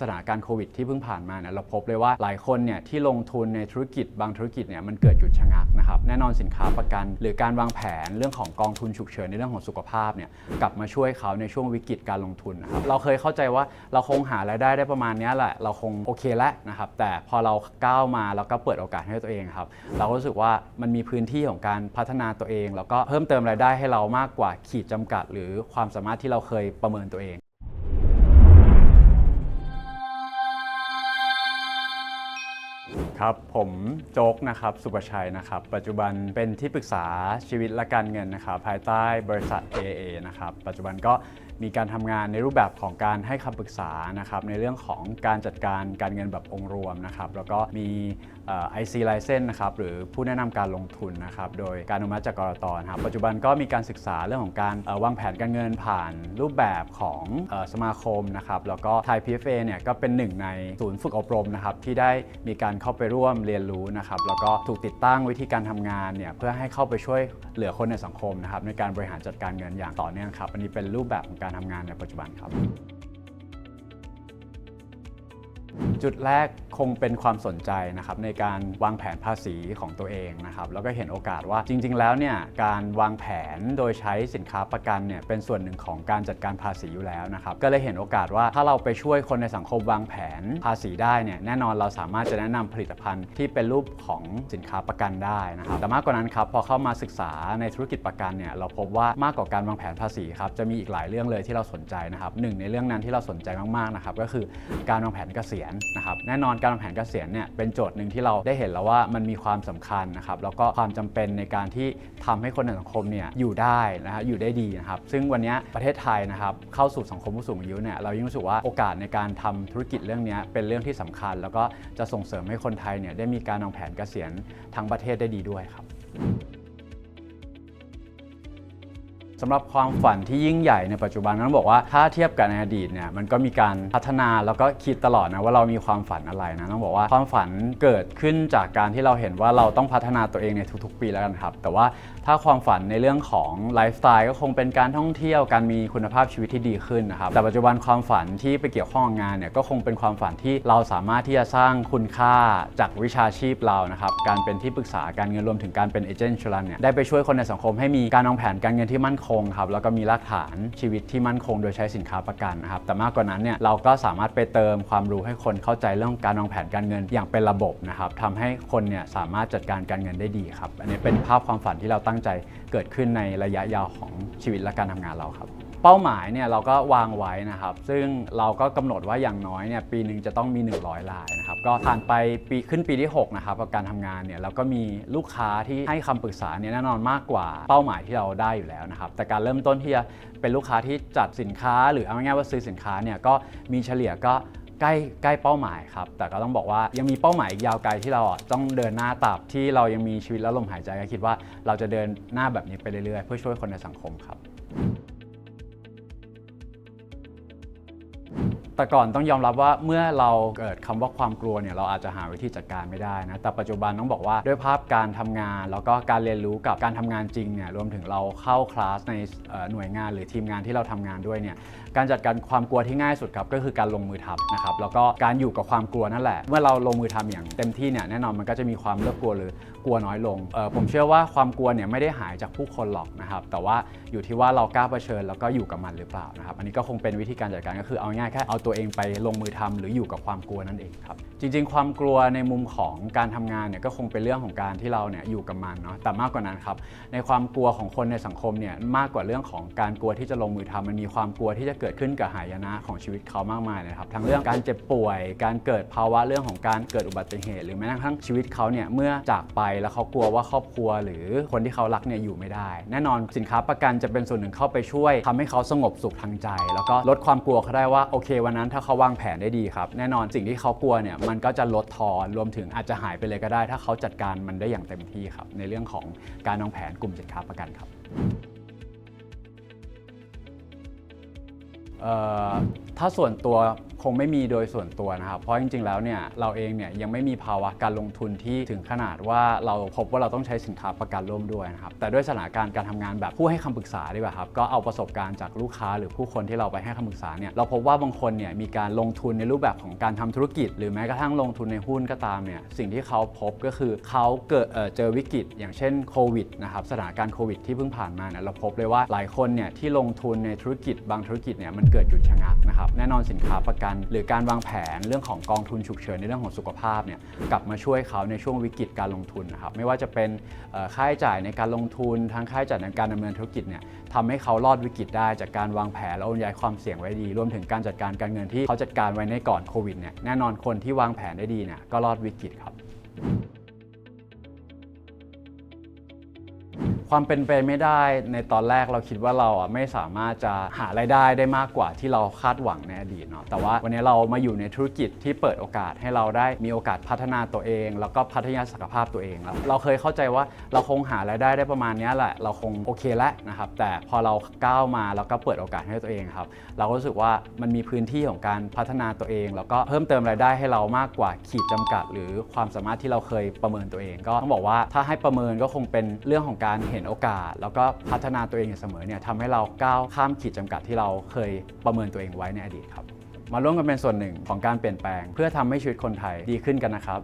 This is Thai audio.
สถานการณ์โควิดที่เพิ่งผ่านมาเนี่ยเราพบเลยว่าหลายคนเนี่ยที่ลงทุนในธุรกิจบางธุรกิจเนี่ยมันเกิดหยุดชะงักนะครับแน่นอนสินค้าประกัน หรือการวางแผนเรื่องของกองทุนฉุกเฉินในเรื่องของสุขภาพเนี่ยกลับมาช่วยเขาในช่วงวิกฤตการลงทุนนะครับเราเคยเข้าใจว่าเราคงหารายได้ได้ประมาณนี้แหละ เราคงโอเคแล้วนะครับแต่พอเราก้าวมาแล้วก็เปิดโอกาสให้ตัวเองครับเราก็รู้สึกว่ามันมีพื้นที่ของการพัฒนาตัวเอง แล้วก็เพิ่มเติมรายได้ให้เรามากกว่าขีดจำกัด หรือความสามารถที่เราเคยประเมินตัวเอง ครับผมโจ๊กนะครับสุประชัยนะครับ ปัจจุบันเป็นที่ปรึกษาชีวิตและการเงินนะครับภายใต้บริษัท AA นะครับปัจจุบันก็มีการทำงานในรูปแบบของการให้คำปรึกษานะครับในเรื่องของการจัดการการเงินแบบองค์รวมนะครับแล้วก็มีเอ่อ IC license นะครับหรือผู้แนะนำการลงทุนนะครับโดยการอนุมัติจากกรตนครับปัจจุบันก็มีการศึกษาเรื่องของการวางแผนการเงินผ่านรูปแบบของสมาคมนะครับแล้วก็ไทย PFA เนี่ยก็เป็นหนึ่งในศูนย์ฝึกอบรมนะครับที่ได้มีการเข้าไปร่วมเรียนรู้นะครับแล้วก็ถูกติดตั้งวิธีการทำงานเนี่ยเพื่อให้เข้าไปช่วยเหลือคนในสังคมนะครับในการบริหารจัดการเงินอย่างต่อเนื่องครับอันนี้เป็นรูปแบบของการทำงานในปัจจุบันครับ จุดแรกคงเป็นความสนใจนะครับในการวางแผนภาษีของตัวเองนะครับแล้วก็เห็นโอกาสว่าจริง ๆ แล้วเนี่ยการวางแผนโดยใช้สินค้าประกันเนี่ยเป็นส่วนหนึ่งของการจัดการภาษีอยู่แล้วนะครับก็เลยเห็นโอกาสว่าถ้าเราไปช่วยคนในสังคมวางแผนภาษีได้เนี่ยแน่นอนเราสามารถจะแนะนำผลิตภัณฑ์ที่เป็นรูปของสินค้าประกันได้นะครับแต่มากกว่านั้นครับพอเข้ามาศึกษาในธุรกิจประกันเนี่ยเราพบว่ามากกว่าการวางแผนภาษีครับจะมีอีกหลายเรื่องเลยที่เราสนใจนะครับหนึ่งในเรื่องนั้นที่เราสนใจมากๆนะครับก็คือการวางแผนเกษียณนะครับแน่นอนการวางแผนเกษียณเนี่ยเป็นโจทย์หนึ่งที่เราได้เห็นแล้วว่ามันมีความสำคัญนะครับแล้วก็ความจำเป็นในการที่ทำให้คนในสังคมเนี่ยอยู่ได้นะฮะอยู่ได้ดีนะครับซึ่งวันนี้ประเทศไทยนะครับเข้าสู่สังคมผู้สูงอายุเนี่ยเรายิ่งรู้สึกว่าโอกาสในการทำธุรกิจเรื่องนี้เป็นเรื่องที่สำคัญ แล้วก็จะส่งเสริมให้คนไทยเนี่ยได้มีการวางแผนเกษียณทั้งประเทศได้ดีด้วยครับ สำหรับความฝันที่ยิ่งใหญ่ในปัจจุบันต้องบอกว่าถ้าเทียบกับในอดีตเนี่ยมันก็มีการพัฒนาแล้วก็คิดตลอดนะว่าเรามีความฝันอะไรนะต้องบอกว่าความฝันเกิดขึ้นจากการที่เราเห็นว่าเราต้องพัฒนาตัวเองในทุกๆ ปีแล้วกันครับ แต่ว่า ถ้าความฝันในเรื่องของไลฟ์สไตล์ก็คงเป็นการท่องเที่ยวการมีคุณภาพชีวิตที่ดีขึ้นนะครับแต่ปัจจุบันความฝันที่ไปเกี่ยวข้องกับงานเนี่ยก็คงเป็นความฝันที่เราสามารถที่จะสร้างคุณค่าจากวิชาชีพเรานะครับการเป็นที่ปรึกษาการเงินรวมถึงการเป็นเอเจนต์ชลันเนี่ยได้ไปช่วยคนในสังคมให้มีการวางแผนการเงินที่มั่นคงครับแล้วก็มีรากฐานชีวิตที่มั่นคง โดยใช้สินค้าประกันนะครับแต่มากกว่านั้นเนี่ยเราก็สามารถไปเติมความรู้ให้คนเข้าใจเรื่องการวางแผนการเงินอย่างเป็นระบบนะครับทำให้คนเนี่ยสามารถจัดการการเงินได้ดีครับอันนี้เป็นภาพความฝันที่เราตั้งใจเกิดขึ้นในระยะยาวของชีวิตและการทำงานเราครับ เป้าหมายเนี่ยเราก็วางไว้นะครับ ซึ่งเราก็กำหนดว่าอย่างน้อยเนี่ยปีหนึ่งจะต้องมี 100รายนะครับก็ผ่านไปปีขึ้นปีที่ 6 นะครับกับการทำงานเนี่ยเราก็มีลูกค้าที่ให้คำปรึกษาเนี่ยแน่นอนมากกว่าเป้าหมายที่เราได้อยู่แล้วนะครับแต่การเริ่มต้นที่จะเป็นลูกค้าที่จัดสินค้า หรือเอาง่ายๆว่าซื้อสินค้าเนี่ยก็มีเฉลี่ยก็ ใกล้ใกล้เป้าหมายครับ แต่ก็ต้องบอกว่ายังมีเป้าหมายอีกยาวไกลที่เราอะต้องเดินหน้าตับที่เรายังมีชีวิตและลมหายใจก็คิดว่าเราจะเดินหน้าแบบนี้ไปเรื่อยๆ เพื่อช่วยคนในสังคมครับ แต่ก่อนต้องยอมรับว่าเมื่อเราเกิดคำว่าความกลัวเนี่ยเราอาจจะหาวิธีจัดการไม่ได้นะแต่ปัจจุบันต้องบอกว่าด้วยภาพการทำงาน แล้วก็การเรียนรู้กับการทำงานจริงเนี่ยรวมถึงเราเข้าคลาสในหน่วยงานหรือทีมงานที่เราทำงานด้วยเนี่ยการจัดการความกลัวที่ง่ายสุดครับก็คือการลงมือทำนะครับแล้วก็การอยู่กับความกลัวนั่นแหละ เมื่อเราลงมือทำอย่างเต็มที่เนี่ยแน่นอนมันก็จะมีความเลิกกลัวหรือกลัวน้อยลงเออผมเชื่อว่าความกลัวเนี่ยไม่ได้หายจากผู้คนหรอกนะครับแต่ว่าอยู่ที่ว่าเรากล้าเผชิญแล้วก็อยู่กับมันหรือเปล่านะครับอันนี้ก็คงเป็นวิธีการจัดการก็คือเอาง่ายแค่เอาตัวเองไปลงมือทำหรืออยู่กับความกลัวนั่นเองครับ จริง ๆ ความกลัวในมุมของการทำงานเนี่ยก็คงเป็นเรื่องของการที่เราเนี่ยอยู่กับมันเนาะแต่มากกว่านั้นครับในความกลัวของคนในสังคมเนี่ยมากกว่าเรื่องของการกลัวที่จะลงมือทำมันมีความกลัวที่จะเกิดขึ้นกับหายนะของชีวิตเขามากมายเลยครับทั้งเรื่องการเจ็บป่วย การเกิดภาวะเรื่องของการเกิดอุบัติเหตุ หรือแม้กระทั่งชีวิตเขาเนี่ยเมื่อจากไปแล้วเขากลัวว่าครอบครัว หรือคนที่เขารักเนี่ยอยู่ไม่ได้ แน่นอนสินค้าประกันจะเป็นส่วนหนึ่งเข้าไปช่วยทำให้เขาสงบสุขทางใจ แล้วก็ลดความกลัวเขาได้ว่าโอเควันนั้นถ้าเขาวางแผนได้ดีครับ แน่นอนสิ่งที่เขากลัวเนี่ยมันก็จะลดทอนรวมถึงอาจจะหายไปเลยก็ได้ ถ้าเขาจัดการมันได้อย่างเต็มที่ครับ ในเรื่องของการวางแผนกลุ่มสินค้าประกันครับถ้าส่วนตัว คงไม่มีโดยส่วนตัวนะครับ เพราะจริง ๆ แล้วเนี่ยเราเองเนี่ยยังไม่มีภาวะการลงทุนที่ถึงขนาดว่าเราพบว่าเราต้องใช้สินค้าประกันร่วมด้วยนะครับ แต่ด้วยสถานการณ์การทำงานแบบผู้ให้คำปรึกษาดีกว่าครับ ก็เอาประสบการณ์จากลูกค้าหรือผู้คนที่เราไปให้คำปรึกษาเนี่ย เราพบว่าบางคนเนี่ยมีการลงทุนในรูปแบบของการทำธุรกิจ หรือแม้กระทั่งลงทุนในหุ้นก็ตามเนี่ย สิ่งที่เขาพบก็คือเขาเกิดเเจอวิกฤต อย่างเช่นโควิดนะครับ สถานการณ์โควิดที่เพิ่งผ่านมาเนี่ยเราพบเลยว่าหลายคนเนี่ยที่ลงทุนในธุรกิจบางธุรกิจเนี่ยมันเกิดหยุดชะงักนะครับ แน่นอนสินค้าประกันหรือการวางแผนเรื่องของกองทุนฉุกเฉินในเรื่องของสุขภาพเนี่ยกลับมาช่วยเขาในช่วงวิกฤตการลงทุนนะครับไม่ว่าจะเป็นค่าใช้จ่ายในการลงทุนทั้งค่าใช้จ่ายในการดำเนินธุรกิจเนี่ยทำให้เขารอดวิกฤตได้จากการวางแผนและบรรยายความเสี่ยงไว้ดี รวมถึงการจัดการการเงินที่เขาจัดการไว้ในก่อนโควิดเนี่ยแน่นอนคนที่วางแผนได้ดีเนี่ยก็รอดวิกฤตครับ ความเป็นไปไม่ได้ในตอนแรกเราคิดว่าเราอะไม่สามารถจะหารายได้ได้มากกว่าที่เราคาดหวังในอดีตเนาะแต่ว่าวันนี้เรามาอยู่ในธุรกิจที่เปิดโอกาสให้เราได้มีโอกาสพัฒนาตัวเอง แล้วก็พัฒนาศักยภาพตัวเองแล้วเราเคยเข้าใจว่าเราคงหารายได้ได้ประมาณนี้แหละ เราคงโอเคแล้วนะครับแต่พอเราก้าวมาแล้วก็เปิดโอกาสให้ตัวเองครับเราก็รู้สึกว่ามันมีพื้นที่ของการพัฒนาตัวเอง แล้วก็เพิ่มเติมรายได้ให้เรามากกว่าขีดจำกัด หรือความสามารถที่เราเคยประเมินตัวเอง ก็ต้องบอกว่าถ้าให้ประเมินก็คงเป็นเรื่องของการเห็นโอกาส แล้วก็พัฒนาตัวเองอยู่เสมอเนี่ยทำให้เราก้าวข้ามขีดจำกัดที่เราเคยประเมินตัวเองไว้ในอดีตครับ มาร่วมกันเป็นส่วนหนึ่งของการเปลี่ยนแปลง เพื่อทำให้ชีวิตคนไทยดีขึ้นกันนะครับ